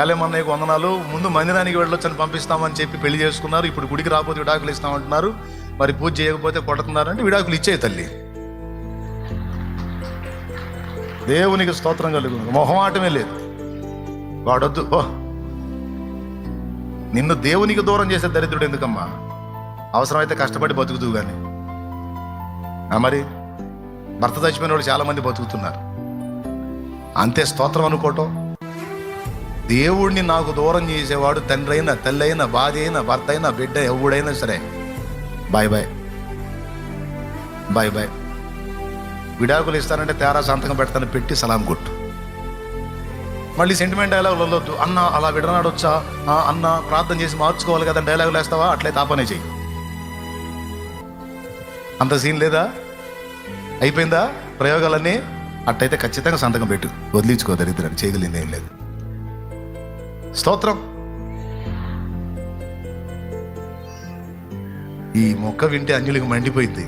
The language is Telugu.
చాలేమన్నయ్యకు వందనాలు. ముందు మందిరానికి వెళ్ళొచ్చని పంపిస్తామని చెప్పి పెళ్ళి చేసుకున్నారు. ఇప్పుడు గుడికి రాకపోతే విడాకులు ఇస్తామంటున్నారు. మరి పూజ చేయకపోతే కొడుతున్నారంటే విడాకులు ఇచ్చే తల్లి. దేవునికి స్తోత్రం కలుగుతుంది మొహమాటమే లేదు. వాడొద్దు. ఓ నిన్ను దేవునికి దూరం చేసే దరిద్రుడు ఎందుకమ్మా? అవసరమైతే కష్టపడి బతుకుతూ కానీ మరి భర్త చచ్చిపోయిన వాళ్ళు చాలా మంది బతుకుతున్నారు. అంతే స్తోత్రం అనుకోవటం? దేవుణ్ణి నాకు దూరం చేసేవాడు తండ్రి అయినా తల్లి అయినా భార్య అయినా భర్త అయినా బిడ్డ ఎవడైనా సరే. బాయ్ బాయ్ బాయ్ బాయ్ విడాకులు ఇస్తానంటే తేరా సంతకం పెడతాను పెట్టి సలాం కొట్టు. మళ్ళీ సెంటిమెంట్ డైలాగులు వదలొద్దు. అన్న అలా విడనాడొచ్చా? ఆ, అన్న ప్రార్థన చేసి మార్చుకోవాలి కదా డైలాగులు వేస్తావా? అట్లే తాపనే చెయ్యి. అంత సీన్ లేదా? అయిపోయిందా? ప్రయోగాలన్నీ? అట్టయితే ఖచ్చితంగా సంతకం పెట్టు. వదిలించుకో దరిద్రాన్ని చేయగలిగింది ఏం లేదు. స్తోత్రం. ఈ మొక్క వింటే అంజలికి మండిపోయింది.